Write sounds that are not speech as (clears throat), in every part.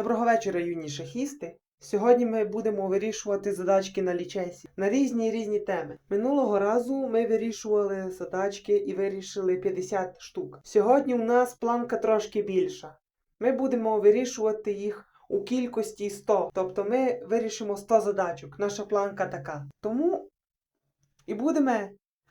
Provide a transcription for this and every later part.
Доброго вечора, юні шахісти. Сьогодні ми будемо вирішувати задачки на лічесі на різні різні теми. Минулого разу ми вирішували задачки і вирішили 50 штук. Сьогодні у нас планка трошки більша. Ми будемо вирішувати їх у кількості 100. Тобто ми вирішимо 100 задачок. Наша планка така. Тому і будемо,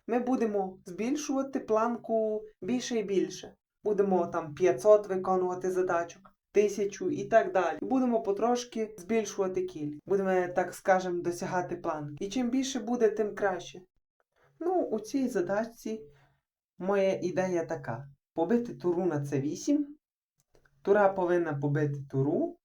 ми будемо збільшувати планку більше і більше. Будемо там 500 виконувати задачок, 1000 і так далі. Будемо потрошки збільшувати кількість. Будемо, так скажемо, досягати планки. І чим більше буде, тим краще. Ну, у цій задачці моя ідея така: побити туру на c8. Тура повинна побити туру.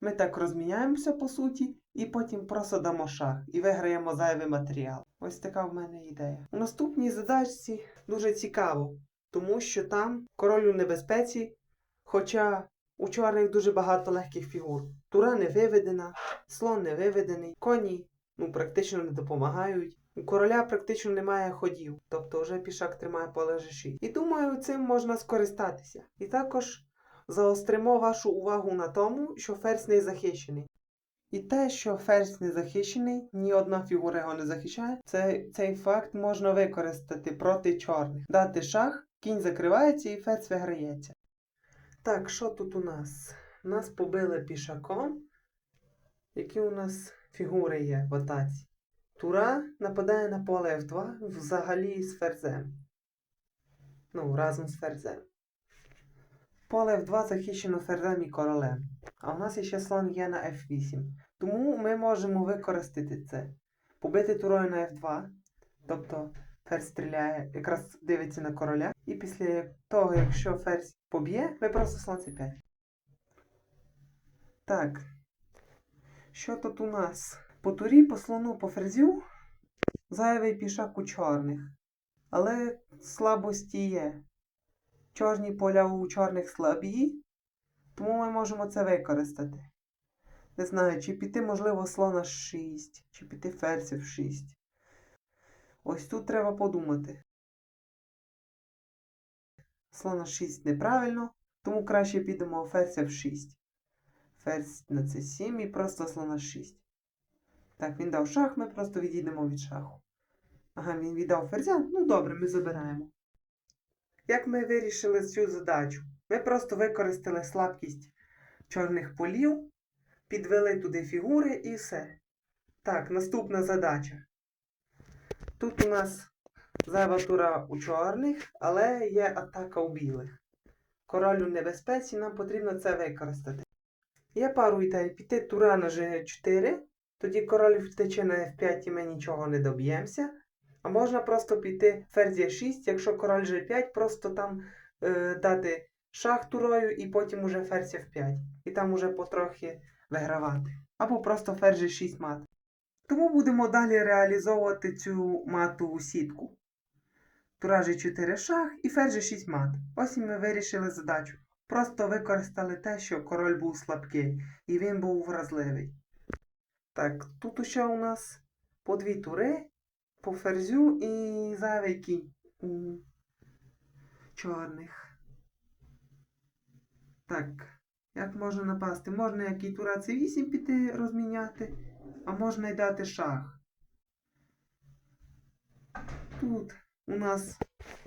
Ми так розміняємося по суті, і потім просто дамо шах і виграємо зайвий матеріал. Ось така в мене ідея. У наступній задачці дуже цікаво, тому що там король у небезпеці, хоча у чорних дуже багато легких фігур. Тура не виведена, слон не виведений, коні ну, практично не допомагають. У короля практично немає ходів, тобто вже пішак тримає поле G6. І думаю, цим можна скористатися. І також заостримо вашу увагу на тому, що ферзь не захищений. І те, що ферзь не захищений, ні одна фігура його не захищає, це, цей факт можна використати проти чорних. Дати шах, кінь закривається і ферзь виграється. Так, що тут у нас? Нас побили пішаком. Які у нас фігури є в атаці? Тура нападає на поле F2 взагалі з ферзем. Ну, разом з ферзем. Поле F2 захищено ферзем і королем. А у нас ще слон є на F8. Тому ми можемо використати це. Побити турою на F2. Тобто ферзь стріляє, якраз дивиться на короля. І після того, якщо ферзь поб'є, ми просто слон C5. Так. Що тут у нас? По турі, по слону, по ферзю. Зайвий пішак у чорних. Але слабості є. Чорні поля у чорних слабі, тому ми можемо це використати. Не знаю, чи піти, можливо, слона 6, чи піти ферзів 6. Ось тут треба подумати. Слона 6 неправильно, тому краще підемо ферзів 6. Ферзь на c 7 і просто слона 6. Так, він дав шах, ми просто відійдемо від шаху. Ага, він віддав ферзя. Ну добре, ми забираємо. Як ми вирішили цю задачу? Ми просто використали слабкість чорних полів, підвели туди фігури і все. Так, наступна задача. Тут у нас зайва тура у чорних, але є атака у білих. Король у небезпеці, нам потрібно це використати. Є пару ідей. Піти тура на G4, тоді король втече на F5 і ми нічого не доб'ємося. А можна просто піти ферзь 6, якщо король G5, просто там е, дати шах турою і потім уже ферзь F5. І там уже потрохи вигравати. Або просто ферзь G6 мат. Тому будемо далі реалізовувати цю матову сітку. Тура G4 шах і ферзь G6 мат. Ось ми вирішили задачу. Просто використали те, що король був слабкий, і він був вразливий. Так, тут ще у нас по дві тури по ферзю і зайвий у чорних. Так, як можна напасти? Можна як і тура c8 піти розміняти, а можна й дати шах. Тут у нас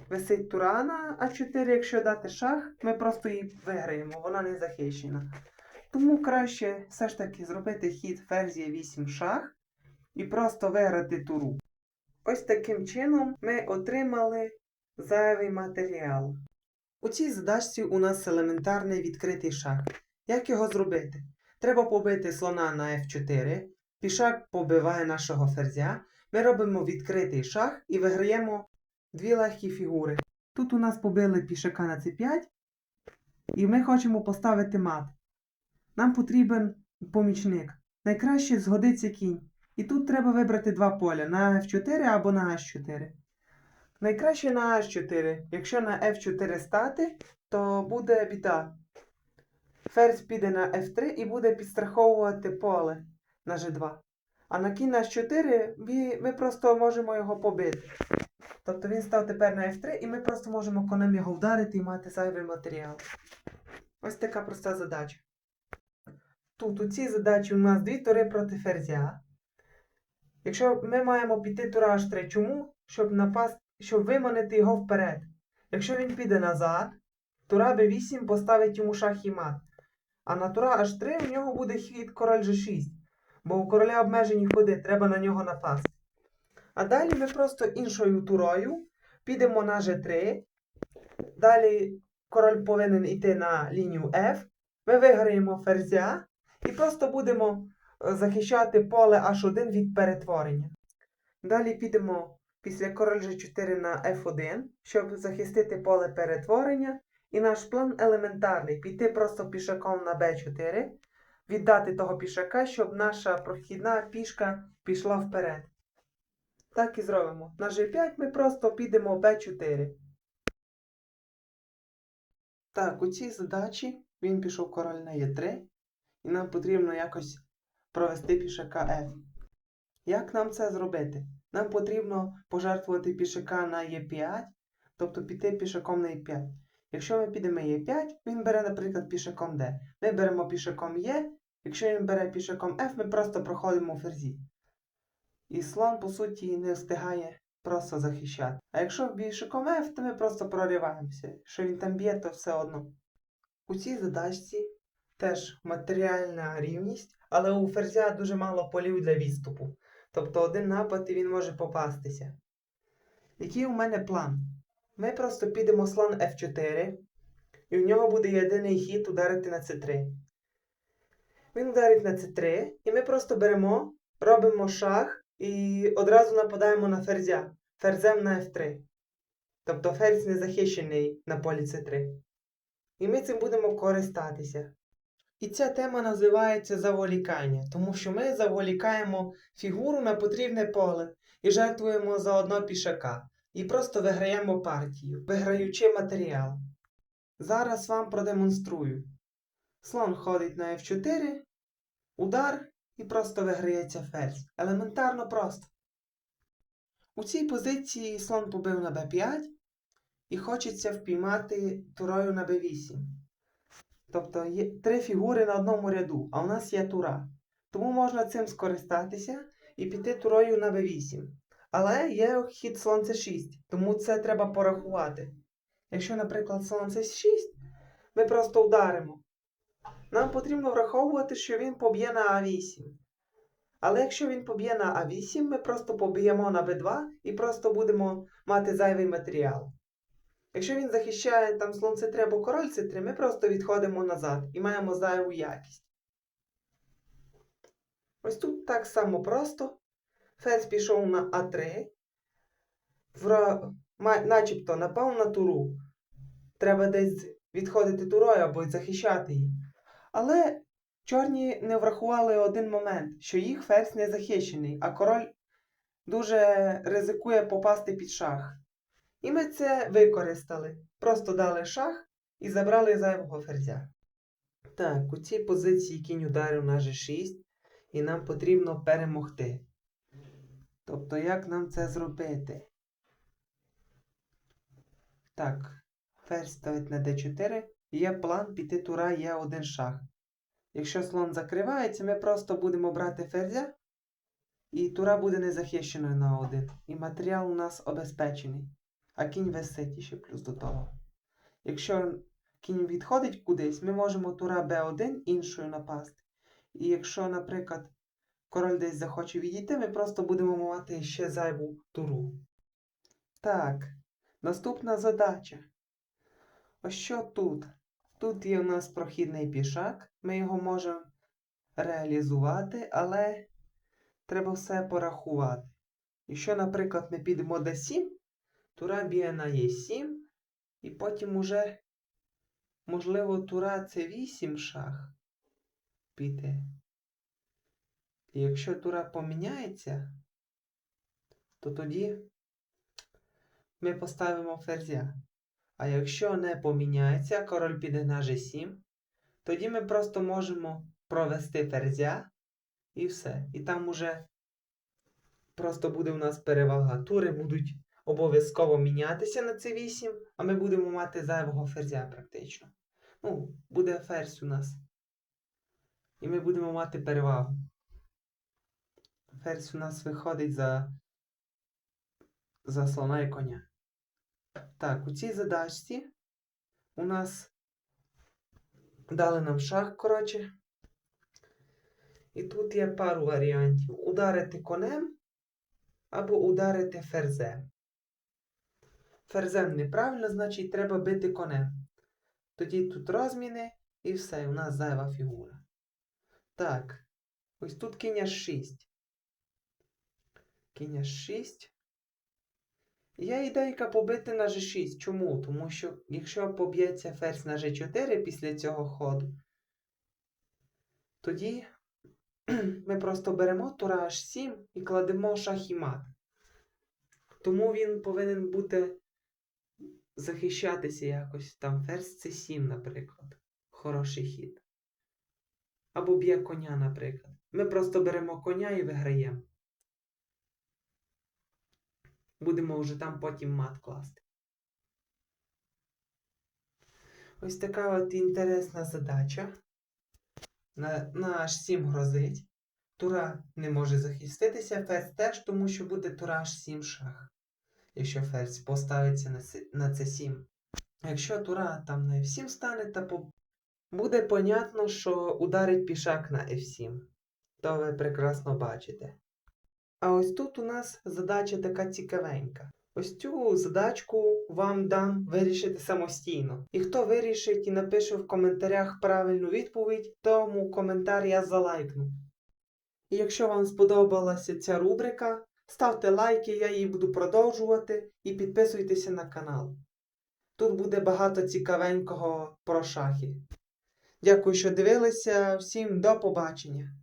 висить тура на А4, якщо дати шах, ми просто її виграємо, вона не захищена. Тому краще все ж таки зробити хід ферзія 8 шах і просто виграти туру. Ось таким чином ми отримали зайвий матеріал. У цій задачці у нас елементарний відкритий шах. Як його зробити? Треба побити слона на F4, пішак побиває нашого ферзя. Ми робимо відкритий шах і виграємо дві легкі фігури. Тут у нас побили пішака на C5, і ми хочемо поставити мат. Нам потрібен помічник. Найкраще згодиться кінь. І тут треба вибрати два поля на F4 або на H4. Найкраще на H4. Якщо на F4 стати, то буде біда. Ферзь піде на F3 і буде підстраховувати поле на G2. А на кінь на H4 ми, ми просто можемо його побити. Тобто він став тепер на F3 і ми просто можемо конем його вдарити і мати зайвий матеріал. Ось така проста задача. тут у цій задачі у нас дві тури проти ферзя. Якщо ми маємо піти тура H3, чому? Щоб напаст... щоб виманити його вперед. Якщо він піде назад, тура b8 поставить йому шах і мат. А на тура H3 у нього буде хід король G6. Бо у короля обмежені ходи, треба на нього напасти. А далі ми просто іншою турою підемо на G3. Далі король повинен йти на лінію F. Ми виграємо ферзя і просто будемо е, захищати поле H1 від перетворення. Далі підемо після король G4 на F1, щоб захистити поле перетворення. І наш план елементарний: піти просто пішаком на B4, віддати того пішака, щоб наша прохідна пішка пішла вперед. Так і зробимо. На G5 ми просто підемо B4. Так, у цій задачі він пішов король на Е3, і нам потрібно якось провести пішака F. Як нам це зробити? Нам потрібно пожертвувати пішака на Е5, тобто піти пішаком на Е5. Якщо ми підемо Е5, він бере, наприклад, пішаком D. Ми беремо пішаком Е, якщо він бере пішаком F, ми просто проходимо у ферзі. І слон, по суті, не встигає просто захищати. А якщо пішаком F, то ми просто прориваємося. Що він там б'є, то все одно. У цій задачці теж матеріальна рівність, але у ферзя дуже мало полів для відступу. Тобто один напад і він може попастися. Який у мене план? Ми просто підемо слон F4, і у нього буде єдиний хід ударити на C3. Він ударить на C3, і ми просто беремо, робимо шах і одразу нападаємо на ферзя. Ферзем на F3. Тобто ферзь не захищений на полі C3. І ми цим будемо користатися. І ця тема називається заволікання, тому що ми заволікаємо фігуру на потрібне поле і жертвуємо заодно пішака. І просто виграємо партію, виграючи матеріал. Зараз вам продемонструю. Слон ходить на F4, удар і просто виграється ферзь. Елементарно просто. У цій позиції слон побив на b5 і хочеться впіймати турою на b8. Тобто є три фігури на одному ряду, а у нас є тура. Тому можна цим скористатися і піти турою на b8. Але є хід слон c6, тому це треба порахувати. Якщо, наприклад, слон c6, ми просто ударимо. Нам потрібно враховувати, що він поб'є на А8. Але якщо він поб'є на А8, ми просто поб'ємо на Б2 і просто будемо мати зайвий матеріал. Якщо він захищає там слон С3 або король С3, ми просто відходимо назад і маємо зайву якість. Ось тут так само просто. Ферзь пішов на А3, Вра... начебто напав на туру. Треба десь відходити турою або захищати її. Але чорні не врахували один момент, що їх ферзь не захищений, а король дуже ризикує попасти під шах. І ми це використали. Просто дали шах і забрали зайвого ферзя. Так, у цій позиції кінь ударив на G6, і нам потрібно перемогти. Тобто, як нам це зробити? Так, ферзь ставить на d4. Є план піти тура є один шах. Якщо слон закривається, ми просто будемо брати ферзя, і тура буде незахищеною на один. І матеріал у нас обезпечений. А кінь висить ще плюс до того. Якщо кінь відходить кудись, ми можемо тура b1 іншою напасти. І якщо, наприклад, король десь захоче відійти, ми просто будемо мати ще зайву туру. Так, наступна задача. Ось що тут? Тут є у нас прохідний пішак, ми його можемо реалізувати, але треба все порахувати. Якщо, наприклад, ми підемо d7, тура б'є на e7, і потім уже, можливо, тура c8 шах піде. І якщо тура поміняється, то тоді ми поставимо ферзя. А якщо не поміняється, король піде на g7, тоді ми просто можемо провести ферзя і все. І там уже просто буде у нас перевага. Тури будуть обов'язково мінятися на c8, а ми будемо мати зайвого ферзя практично. Ну, буде ферзь у нас. І ми будемо мати перевагу. Ферзь у нас виходить за, за слона і коня. Так, у цій задачці у нас дали нам шах, коротше. І тут є пару варіантів: ударити конем або ударити ферзем. Ферзем неправильно, значить треба бити конем. Тоді тут розміни і все, у нас зайва фігура. Так, ось тут кінь H6. Кінь H6. Є ідейка побити на G6. Чому? Тому що якщо поб'ється ферзь на G4 після цього ходу, тоді (clears throat) ми просто беремо тура H7 і кладемо шах і мат. Тому він повинен бути захищатися якось. Там ферзь C7, наприклад. Хороший хід. Або б'є коня, наприклад. Ми просто беремо коня і виграємо. Будемо вже там потім мат класти. Ось така от інтересна задача. На, на H7 грозить. Тура не може захиститися, ферзь теж, тому що буде тура H7 шах. Якщо ферзь поставиться на, на C7. Якщо тура там на F7 стане, то по- буде понятно, що ударить пішак на F7. То ви прекрасно бачите. А ось тут у нас задача така цікавенька. Ось цю задачку вам дам вирішити самостійно. І хто вирішить і напише в коментарях правильну відповідь, тому коментар я залайкну. І якщо вам сподобалася ця рубрика, ставте лайки, я її буду продовжувати і підписуйтеся на канал. Тут буде багато цікавенького про шахи. Дякую, що дивилися. Всім до побачення!